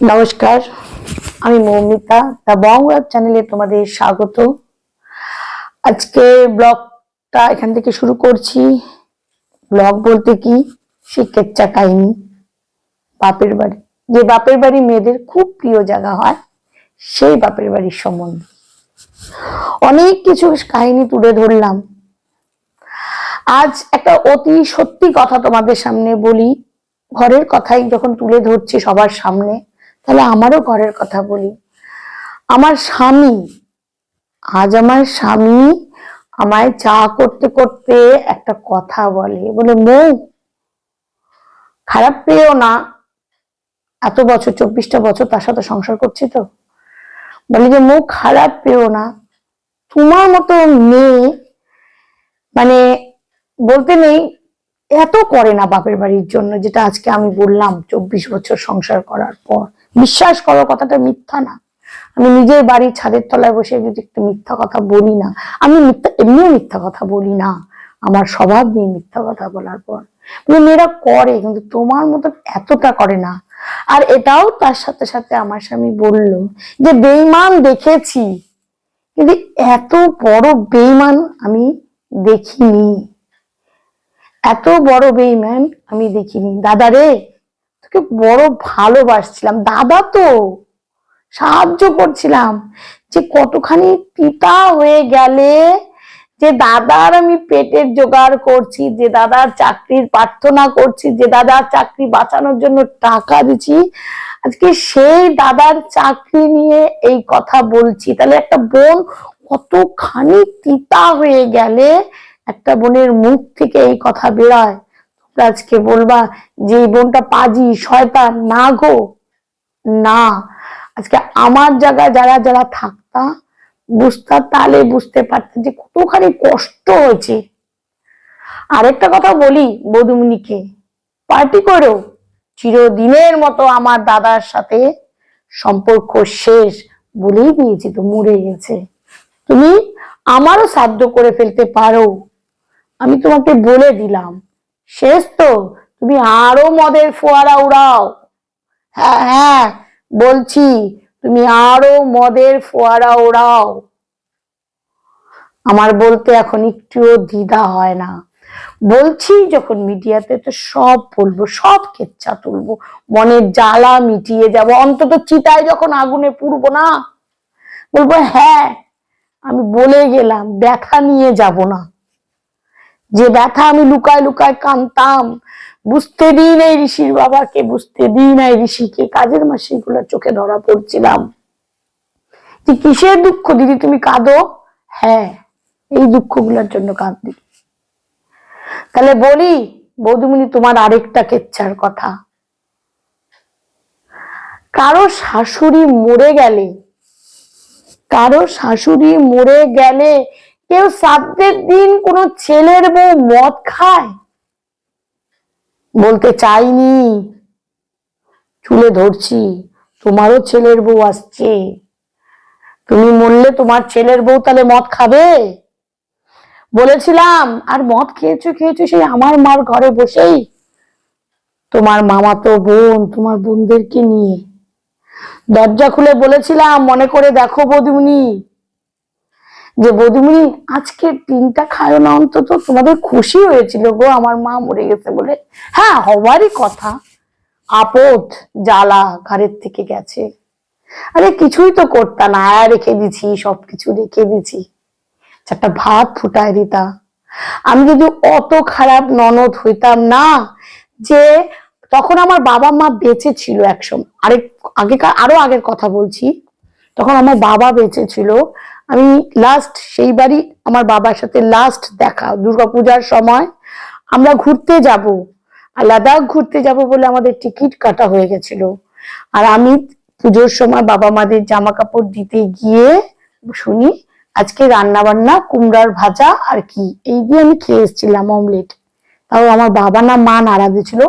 নমস্কার, আমি Moumita, the Bong web চ্যানেলে তোমাদের স্বাগত। আজকে ব্লগটা এখান থেকে শুরু করছি। ব্লগ বলতে কি? সে কেচ্চা কাহিনী, বাপের বাড়ি। যে বাপের বাড়ি মেয়েদের খুব প্রিয় জায়গা হয়, সেই বাপের বাড়ির সম্বন্ধে। অনেক কিছু কাহিনী তুলে ধরলাম। আজ একটা অতি সত্যি কথা তোমাদের সামনে বলি। ঘরের কথাই যখন তুলে ধরছি সবার সামনে তাহলে আমারও ঘরের কথা বলি। আমার স্বামী, আজ আমার স্বামী আমায় চা করতে করতে একটা কথা বলে। বলে, মৌ, খারাপ পেও না। এত বছর, চব্বিশটা বছর তার সাথে সংসার করছি তো। বলে যে মুখ খারাপ পেও না। তোমার মতো মেয়ে মানে বলতে নেই, এত করে না বাপের বাড়ির জন্য, যেটা আজকে আমি বললাম, চব্বিশ বছর সংসার করার পর। বিশ্বাস করো, কথাটা মিথ্যা না। আমি নিজের বাড়ির ছাদের তলায় বসে যদি একটা মিথ্যা কথা বলি না, আমি মিথ্যা, এমনিও মিথ্যা কথা বলি না। আমার স্বভাব নেই মিথ্যা কথা বলার পর। মানে মেয়েরা করে, কিন্তু তোমার মতো এতটা করে না। আর এটাও তার সাথে সাথে আমার স্বামী বলল যে বেইমান দেখেছি, কিন্তু এত বড় বেইমান আমি দেখিনি। এত বড় বেইমান আমি দেখিনি। দাদা রে তোকে বড় ভালোবাসছিলাম। দাদা তো, সাহায্য করছিলাম যে কতখানি পিতা হয়ে গেলে যে দাদার আমি পেটের জোগাড় করছি, যে দাদার চাকরির প্রার্থনা করছি, যে দাদার চাকরি বাঁচানোর জন্য টাকা দিচ্ছি। আজকে সেই দাদার চাকরি নিয়ে এই কথা বলছি। তাহলে একটা বোন কতখানি তিতা হয়ে গেলে একটা বোনের মুখ থেকে এই কথা বেরোয়। তোমরা আজকে বলবা যে এই বোনটা পাজি, শয়তান, না গো। না, আজকে আমার জায়গায় যারা যারা থাকতা, বুঝতা, তাহলে বুঝতে পারতে যে কতখানি কষ্ট হয়েছে। আরেকটা কথা বলি বধুমনিকে পার্টি করো। চিরদিনের মতো আমার দাদার সাথে সম্পর্ক শেষ বলেই দিয়েছি, তো মরে গেছে। তুমি আমারও সাধ্য করে ফেলতে পারো। আমি তোমাকে বলে দিলাম। শেষ তো। তুমি আরও মদের ফোয়ারা উড়াও। হ্যাঁ হ্যাঁ বলছি, তুমি আরও মদের ফোয়ারা ওড়াও আমার বলতে এখন একটুও দ্বিধা হয় না। বলছি যখন মিডিয়াতে তো সব বলব, সব কেচ্ছা তুলবো, মনের জ্বালা মিটিয়ে যাব, অন্তত চিতায় যখন আগুনে পুড়বো না, বলব হ্যাঁ আমি বলে গেলাম ব্যথা নিয়ে যাব না। যে ব্যথা আমি লুকায় লুকায় কানতাম, বুঝতে দিই নাই ঋষির বাবাকে, বুঝতে দিই নাই ঋষিকে, কাজের মাসিগুলোর চোখে ধরা পড়ছিলাম। যে কিসের দুঃখ দিদি, তুমি কাঁদো? হ্যাঁ এই দুঃখগুলোর জন্য কাঁদি তাহলে বলি, বৌদিমণি, তোমার আরেকটা কেচ্ছার কথা। কারও শাশুড়ি মরে গেলে, কারও শাশুড়ি মরে গেলে কেউ সাতদের দিন কোনো ছেলের বউ মদ খায়? বলতে চাইনি। চুলে ধরছি, তোমারও ছেলের বউ আসছে। তুমি মরলে তোমার ছেলের বউ তাহলে মদ খাবে? বলেছিলাম, আর মদ খেয়েছো খেয়েছো সেই আমার মার ঘরে বসেই। তোমার মামা তো বোন, তোমার বোনদেরকে নিয়ে। দরজা খুলে বলেছিলাম, মনে করে দেখো বধুমনি যে বধুমনি আজকের দিনটা খায় না অন্তত? তোমাদের খুশি হয়েছিল গো, আমার মা মরে গেছে বলে? হ্যাঁ হওয়ারই কথা। আপদ জ্বালা ঘরের থেকে গেছে। আরে, কিছুই তো করতা না। রেখে দিছি, সবকিছু রেখে দিছি। চারটা ভাত ফুটায় দিতা। আমি যদি অত খারাপ ননদ হইতাম না, যে তখন আমার বাবা মা বেঁচে ছিল একসময়। আরেক আগেকার, আরও আগের কথা বলছি। তখন আমার বাবা বেঁচে ছিল। আমি লাস্ট সেই বাড়ি আমার বাবার সাথে লাস্ট দেখা, দুর্গাপূজার সময়। আমরা ঘুরতে যাব, আর লাদাখ ঘুরতে যাব বলে আমাদের টিকিট কাটা হয়ে গেছিল। আর আমি পুজোর সময় বাবা মাদের জামা কাপড় দিতে গিয়ে শুনি, আজকে রান্না বান্না কুমড়ার ভাজা আর কি? এই দিয়ে আমি খেয়ে এসেছিলাম অমলেট তাও আমার বাবা না, মা নারাজে ছিল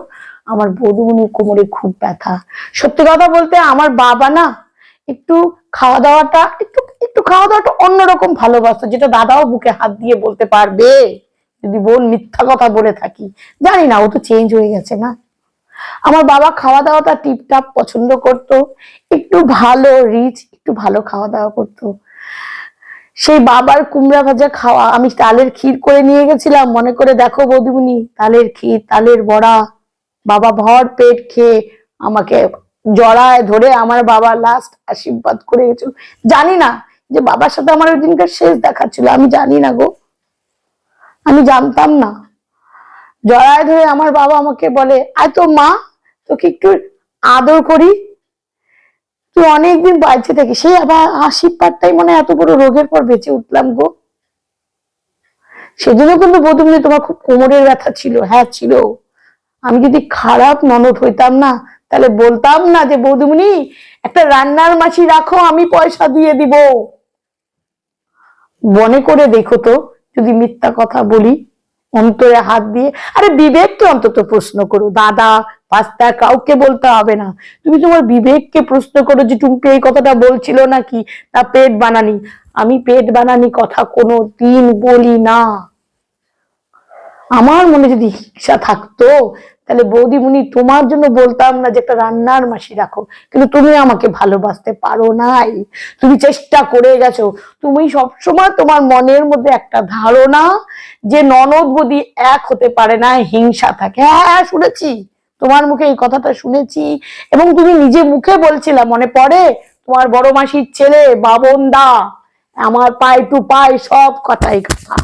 আমার বধুমনির কোমরে খুব ব্যথা। সত্যি কথা বলতে আমার বাবা না একটু খাওয়া দাওয়াটা একটু একটু খাওয়া দাওয়াটা অন্যরকম ভালোবাসতো যেটা দাদাও বুকে হাত দিয়ে বলতে পারবে। যদি বোন মিথ্যা কথা বলে থাকি, জানি না, ও তো চেঞ্জ হয়ে গেছে না। আমার বাবা খাওয়া দাওয়াটা টিপটাপ পছন্দ করতো, একটু ভালো রিচ একটু ভালো খাওয়া দাওয়া করতো। সেই বাবার কুমড়া ভাজা খাওয়া, আমি তালের ক্ষীর করে নিয়ে গেছিলাম। মনে করে দেখো বৌদিমণি, তালের ক্ষীর, তালের বড়া। বাবা ভর পেট খেয়ে আমাকে জড়ায় ধরে আমার বাবা লাস্ট আশীর্বাদ করে গেছিল। জানি না যে বাবার সাথে আমার ওই দিনকার শেষ দেখা ছিল, আমি জানি না গো। আমি জানতাম না। জড়ায় ধরে আমার বাবা আমাকে বলে, আয় তো মা, তোকে একটু আদর করি। তুই অনেকদিন বাঁচে থাকি সেই আবার আশীর্বাদটাই মনে এত বড় রোগের পর বেঁচে উঠলাম গো। সেদিনও কিন্তু প্রথমে তোমার খুব কোমরের ব্যথা ছিল। হ্যাঁ ছিল। আমি যদি খারাপ ননদ হইতাম না তাহলে বলতাম না যে বৌদিমণি একটা রান্নার মাছি রাখো, আমি পয়সা দিয়ে দিব। মনে করে দেখো তো, যদি মিথ্যা কথা বলি, অন্তরে হাত দিয়ে, আরে বিবেককে অন্তত প্রশ্ন করো। দাদা পাস্তা কাউকে বলতে হবে না। তুমি তোমার বিবেককে প্রশ্ন করো যে, টুম্পি এই কথাটা বলছিল নাকি? তা পেট বানানি। আমি পেট বানানি কথা কোনো দিন বলি না। আমার মনে যদি হিংসা থাকতো তাহলে বৌদিমণি, তোমার জন্য বলতাম না যে একটা রান্নার মাসি রাখো, কিন্তু তুমি আমাকে ভালোবাসতে পারো নাই। তুমি চেষ্টা করে গেছো। তুমি সবসময় তোমার মনের মধ্যে একটা ধারণা যে ননদ বদি এক হতে পারে না, হিংসা থাকে। হ্যাঁ হ্যাঁ শুনেছি। তোমার মুখে এই কথাটা শুনেছি। এবং তুমি নিজে মুখে বলছিলা, মনে পড়ে? তোমার বড় মাসির ছেলে বাবন দা আমার পায়ে টু পায়ে সব কথাই কথা।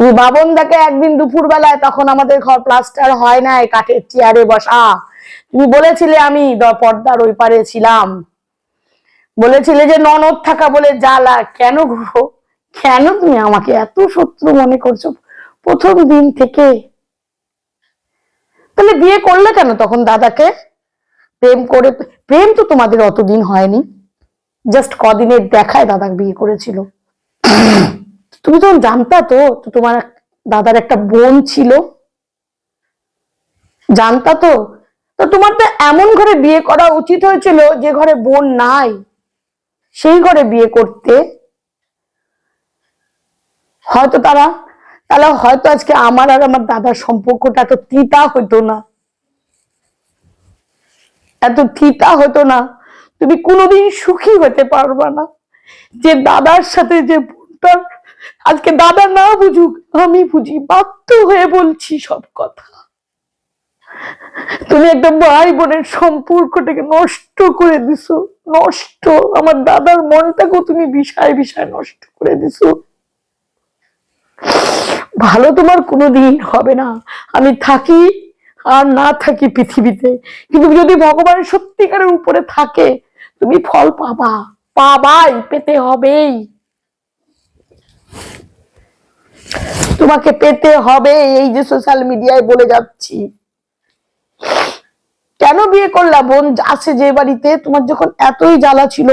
তুমি বাবন দাকে একদিন দুপুর বেলায় তখন আমাদের ঘর প্লাস্টার হয় নাই কাঠের চেয়ারে বসা। তুমি বলেছিলে আমি পর্দার ওই পারে ছিলাম। বলেছিলে যে ননদ থাকা বলে জ্বালা। কেন গো? কেন তুমি আমাকে এত শত্রু মনে করছ প্রথম দিন থেকে? তাহলে বিয়ে করলে কেন তখন দাদাকে? প্রেম করে, প্রেম তো তোমাদের অতদিন হয়নি। জাস্ট কদিনের দেখায় দাদা বিয়ে করেছিল। তুমি তখন জানতা তো তোমার দাদার একটা বোন ছিল। জানতা তো? তো তোমার তো এমন ঘরে বিয়ে করা উচিত হয়েছিল যে ঘরে বোন নাই। সেই ঘরে বিয়ে করতে। হয়তো তারা, তাহলে হয়তো আজকে আমার আর আমার দাদার সম্পর্কটা এত তিতা হতো না। এত তিতা হতো না। তুমি কোনোদিন সুখী হতে পারবা না। যে দাদার সাথে যে বোনটার আজকে দাদা না বুঝুক, আমি বুঝি বাধ্য হয়ে বলছি সব কথা। তুমি একটা ভাই বোনের সম্পর্কটাকে নষ্ট করে দিছো, নষ্ট। আমার দাদার মনটাকেও তুমি বিষয় বিষয় নষ্ট করে দিছো। ভালো তোমার কোনোদিন হবে না। আমি থাকি আর না থাকি পৃথিবীতে। কিন্তু যদি ভগবান সত্যিকারের উপরে থাকে, তুমি ফল পাবা। পাবাই, পেতে হবেই। তোমাকে পেতে হবে এই যে সোশ্যাল মিডিয়ায় বলে যাচ্ছি। কেন বিয়ে করলা বোন? আছে যে বাড়িতে, তোমার যখন এতই জ্বালা ছিল।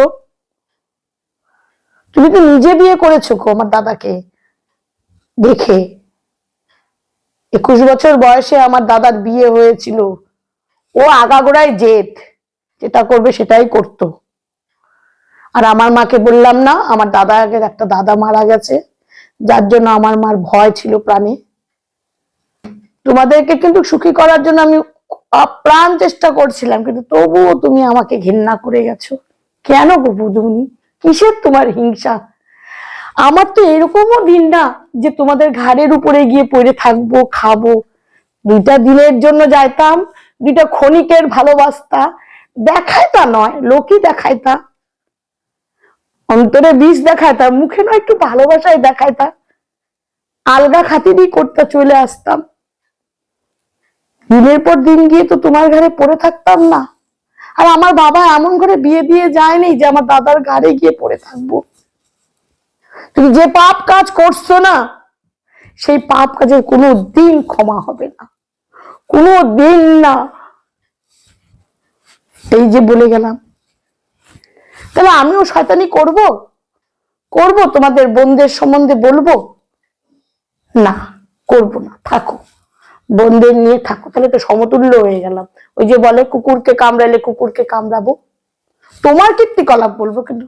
তুমি তো নিজে বিয়ে করেছ গো আমার দাদাকে? দেখে। একুশ বছর বয়সে আমার দাদার বিয়ে হয়েছিল। ও আগাগোড়ায় জেদ, যেটা করবে সেটাই করতো। আর আমার মাকে বললাম না, আমার দাদা একটা দাদা মারা গেছে। যার জন্য আমার মার ভয় ছিল প্রাণে। তোমাদেরকে কিন্তু সুখী করার জন্য আমি আপ্রাণ চেষ্টা করছিলাম, কিন্তু তবুও তুমি আমাকে ঘৃণা করে গেছো। কেন গো বুধুনি কিসের তোমার হিংসা? আমার তো এরকমও দিন না যে তোমাদের ঘাড়ের উপরে গিয়ে পড়ে থাকব, খাব। দুইটা দিনের জন্য যাইতাম, দুইটা ক্ষণিকের ভালোবাসতা। দেখায় তা নয়, লোকই দেখায় তা অন্তরে বিষ দেখায় তা মুখে না একটু ভালোবাসায় দেখায় তা আলগা খাতিরই করতে চলে আসতাম। দিনের পর দিন গিয়ে তো তোমার ঘরে পড়ে থাকতাম না। আর আমার বাবা এমন করে বিয়ে দিয়ে যায়নি যে আমার দাদার ঘাড়ে গিয়ে পড়ে থাকব। তুমি যে পাপ কাজ করছ না, সেই পাপ কাজের কোনো দিন ক্ষমা হবে না। কোনো দিন না। এই যে বলে গেলাম তাহলে আমিও শয়তানি করব? করব? তোমাদের বোনদের সম্বন্ধে বলব? না, করব না, থাকো। বোনদের নিয়ে থাকো, তাহলে তো সমতুল্য হয়ে গেলাম। ওই যে বলে কুকুরকে কামড়ালে কুকুরকে কামড়াবো। তোমার কীর্তিকলাপ বলব, কিন্তু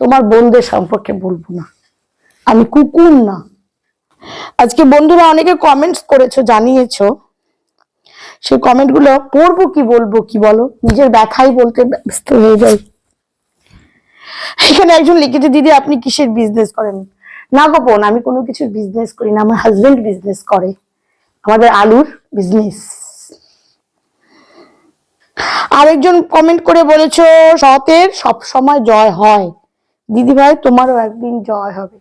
তোমার বোনদের সম্পর্কে বলব না। আমি কুকুর না। আজকে বন্ধুরা অনেকে কমেন্টস করেছ, জানিয়েছো। সেই কমেন্টগুলো পড়ব কি বলব, কি বলো? নিজের ব্যথাই বলতে ব্যস্ত হয়ে যায় এখানে একজন লিখেছে, দিদি, আপনি কিসের বিজনেস করেন? না গোপন, আমি কোনো কিছুর বিজনেস করি না, আমার হাজবেন্ড বিজনেস করে। আমাদের আলুর বিজনেস আরেকজন কমেন্ট করে বলেছ, সতের, সব সময় জয় হয়। দিদি ভাই, তোমারও একদিন জয় হবে।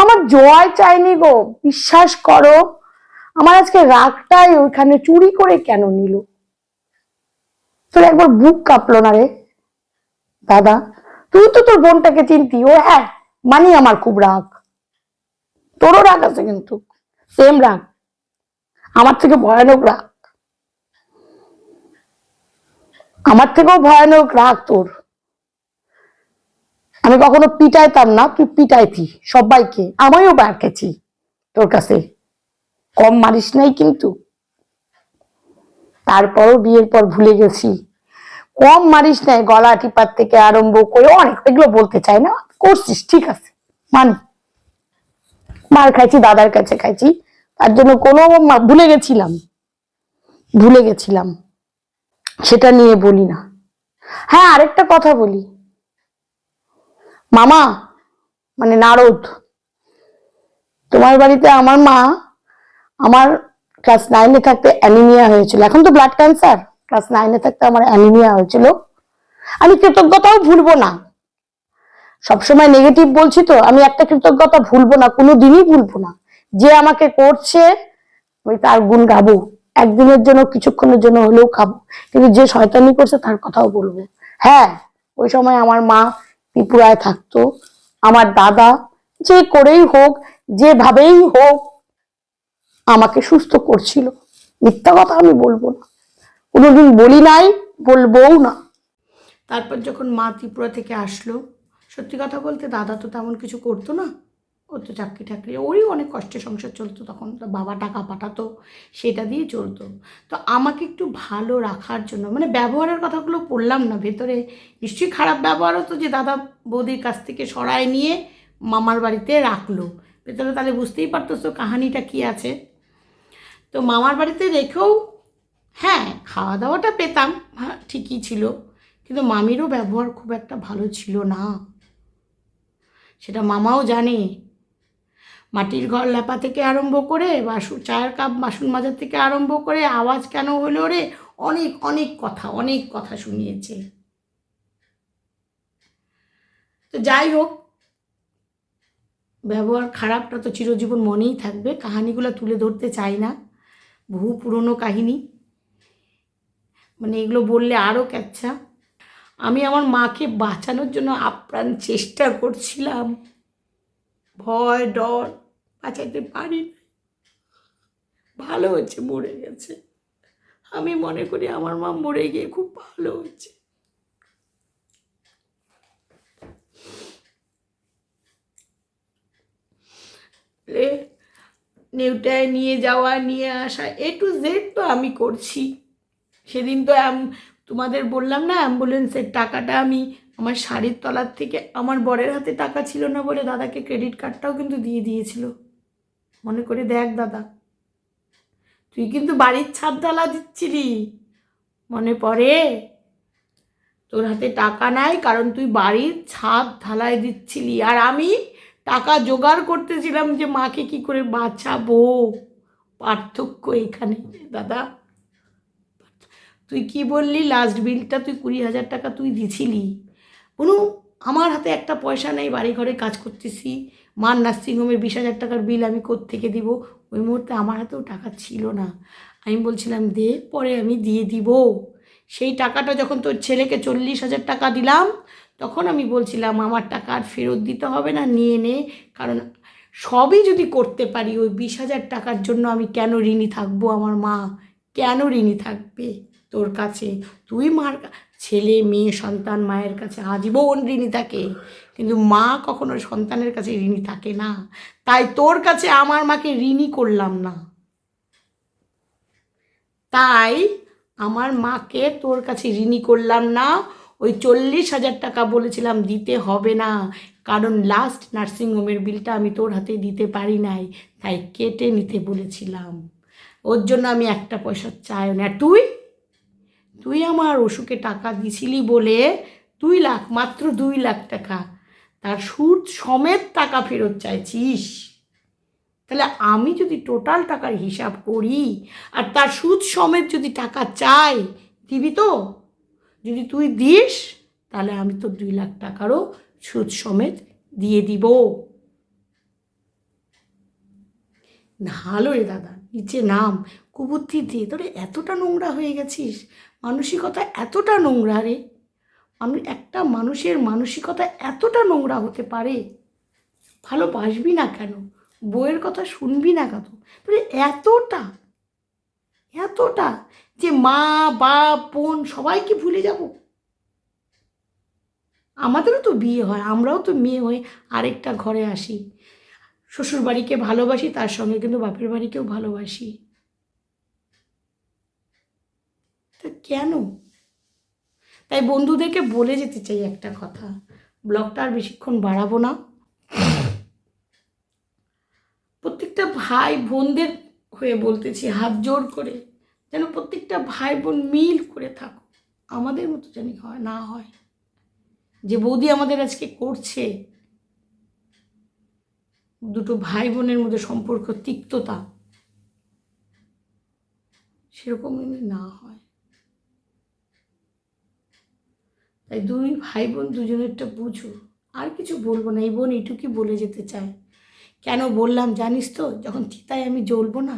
আমার জয় চাইনি গো, বিশ্বাস করো, আমার আজকে রাগটাই ওইখানে চুরি করে কেন নিল? তোর একবার বুক কাঁপলো না রে, দাদা? তুই তো তোর বোনটাকে চিনতি, ও হ্যাঁ মানি আমার খুব রাগ। তোরও রাগ আছে কিন্তু সেম রাগ। আমার থেকে ভয়ানক রাগ। আমার থেকেও ভয়ানক রাগ তোর। আমি কখনো পিটাইতাম না, তুই পিটাইতি সবাইকে, আমিও বার খেছি তোর কাছে। কম মারিস নাই কিন্তু। তারপরও বিয়ের পর ভুলে গেছি। কম মারিস নাই, গলা টিপার থেকে আরম্ভ করে অনেক, এগুলো বলতে চাই না, করছিস, ঠিক আছে, মানি। মার খাইছি, দাদার কাছে খাইছি, তার জন্য কোনো ভুলে গেছিলাম ভুলে গেছিলাম, সেটা নিয়ে বলি না। হ্যাঁ আরেকটা কথা বলি। মামা মানে নারদ, তোমার বাড়িতে আমার মা, আমার ক্লাস নাইনে থাকতে অ্যানিমিয়া হয়েছিল, এখন তো ব্লাড ক্যান্সার ক্লাস নাইনে থাকতে আমার অ্যানিমিয়া হয়েছিল। আমি কৃতজ্ঞতাও ভুলবো না। সবসময় নেগেটিভ বলছি তো, আমি একটা কৃতজ্ঞতা ভুলবো না কোনো দিনই ভুলবো না। যে আমাকে করছে, আমি তার গুণ গাবো। একদিনের জন্য, কিছুক্ষণের জন্য হলেও খাব। কিন্তু যে শয়তানি করছে, তার কথাও বলব। হ্যাঁ ওই সময় আমার মা ত্রিপুরায় থাকতো। আমার দাদা যে করেই হোক, যেভাবেই হোক, আমাকে সুস্থ করছিল। মিথ্যা কথা আমি বলব না। কোনোদিন বলি নাই, বলবও না। তারপর যখন মা ত্রিপুরা থেকে আসলো, সত্যি কথা বলতে দাদা তো তেমন কিছু করতো না। ও তো চাকরি টাকরি, ওরই অনেক কষ্টে সংসার চলতো, তখন তো বাবা টাকা পাঠাতো, সেটা দিয়ে চলতো। তো আমাকে একটু ভালো রাখার জন্য মানে ব্যবহারের কথাগুলো পড়লাম না, ভেতরে নিশ্চয়ই খারাপ ব্যবহার হতো যে দাদা বৌদির কাছ থেকে সরায় নিয়ে মামার বাড়িতে রাখল। ভেতরে তাহলে বুঝতেই পারতো তো কাহানিটা কী আছে। তো মামার বাড়িতে রেখেও হ্যাঁ খাওয়া দাওয়াটা পেতাম হ্যাঁ ঠিকই ছিল। কিন্তু মামিরও ব্যবহার খুব একটা ভালো ছিল না। সেটা মামাও জানে। মাটির ঘর লেপা থেকে আরম্ভ করে বাসন চায়ের কাপ বাসন মাজার থেকে আরম্ভ করে, আওয়াজ কেন হলো রে? অনেক অনেক কথা অনেক কথা শুনিয়েছে। তো যাই হোক, ব্যবহার খারাপটা তো চিরজীবন মনেই থাকবে, কাহানিগুলো তুলে ধরতে চাই না। বহু পুরনো কাহিনী। মানে এগুলো বললে আরও ক্যাচ্ছা। আমি আমার মাকে বাঁচানোর জন্য আপ্রাণ চেষ্টা করছিলাম। ভয়, ডর, বাঁচাতে পারি। ভালো হচ্ছে মরে গেছে। আমি মনে করি আমার মা মরে গিয়ে খুব ভালো হচ্ছে নেউটায় নিয়ে যাওয়া, নিয়ে আসা এ টু জেড তো আমি করছি। সেদিন তো তোমাদের বললাম না অ্যাম্বুলেন্সের টাকাটা আমি আমার শাড়ির তলার থেকে আমার বরের হাতে টাকা ছিল না বলে দাদাকে ক্রেডিট কার্ডটাও কিন্তু দিয়ে দিয়েছিল। মনে করে দেখ দাদা, তুই কিন্তু বাড়ির ছাদ ঢালা দিচ্ছিলি। মনে পড়ে? তোর হাতে টাকা নাই কারণ তুই বাড়ির ছাদ ঢালাই দিচ্ছিলি। আর আমি টাকা জোগাড় করতেছিলাম যে মাকে কি করে বাঁচাবো। পার্থক্য এখানে, দাদা। তুই কি বললি? লাস্ট বিলটা তুই কুড়ি হাজার টাকা তুই দিছিলি। বলু আমার হাতে একটা পয়সা নেই বাড়ি ঘরে কাজ করতেছি। মার নার্সিংহোমের বিশ হাজার টাকার বিল আমি থেকে দিব? ওই মুহূর্তে আমার হাতেও টাকা ছিল না। আমি বলছিলাম, দে, পরে আমি দিয়ে দিব। সেই টাকাটা যখন তোর ছেলেকে চল্লিশ হাজার টাকা দিলাম, তখন আমি বলছিলাম, আমার টাকা আর ফেরত দিতে হবে না, নিয়ে নে। কারণ সবই যদি করতে পারি, ওই বিশ হাজার টাকার জন্য আমি কেন ঋণী থাকব আমার মা? কেন ঋণী থাকবে? তোর কাছে। তুই মার ছেলে, মেয়ে, সন্তান, মায়ের কাছে আজীবন ঋণী থাকে। কিন্তু মা কখনো সন্তানের কাছে ঋণী থাকে না। তাই তোর কাছে আমার মাকে ঋণী করলাম না। তাই আমার মাকে তোর কাছে ঋণী করলাম না। ওই চল্লিশ হাজার টাকা বলেছিলাম দিতে হবে না। কারণ লাস্ট নার্সিংহোমের বিলটা আমি তোর হাতে দিতে পারি নাই। তাই কেটে নিতে বলেছিলাম। ওর জন্য আমি একটা পয়সা চাইও না। তুই? তুই আমার অসুখে টাকা দিছিলি বলে দুই লাখ, মাত্র দুই লাখ টাকা। তার সুদ সমেত টাকা ফেরত চাইছিস। তাহলে আমি যদি টোটাল টাকার হিসাব করি আর তার সুদ সমেত যদি টাকা চাই, দিবি তো? যদি তুই দিস, তাহলে আমি তো দুই লাখ টাকারও সুদ সমেত দিয়ে দিব। ভালো রে দাদা, নিচে নাম। কুবুদ্ধি দিয়ে তোরে এতটা নোংরা হয়ে গেছিস। মানসিকতা এতটা নোংরা রে? একটা মানুষের মানসিকতা এতটা নোংরা হতে পারে? ভালো বাসবি না কেন? বইয়ের কথা শুনবি না কেন? তোরে এতটা এতটা যে মা, বাপ, বোন সবাইকে ভুলে যাব? আমাদেরও তো বিয়ে হয়, আমরাও তো মেয়ে হয়ে আরেকটা ঘরে আসি। শ্বশুর বাড়িকে ভালোবাসি, তার সঙ্গে কিন্তু বাপের বাড়িকেও ভালোবাসি। তা কেন? তাই বন্ধুদেরকে বলে যেতে চাই একটা কথা। ব্লগটা আর বেশিক্ষণ বাড়াবো না। প্রত্যেকটা ভাই বোনদের হয়ে বলতেছি, হাত জোর করে যেন প্রত্যেকটা ভাই বোন মিল করে থাকো। আমাদের মতো জানি হয়, না হয়। যে বৌদি আমাদের আজকে করছে, দুটো ভাই বোনের মধ্যে সম্পর্ক তিক্ততা, সেরকম না হয়। তাই দুই ভাই বোন দুজনেরটা বুঝো। আর কিছু বলব না, এই বোন এইটুকুই বলে যেতে চায়। কেন বললাম জানিস তো, যখন চিতায় আমি জ্বলবো না,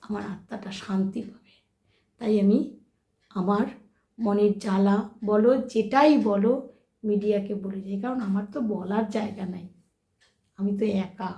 আমার আত্মাটা শান্তি পাবে। তাই আমি আমার মনের জ্বালা বলো, যেটাই বলো, মিডিয়াকে বলে যাই, কারণ আমার তো বলার জায়গা নাই। আমি তো একা।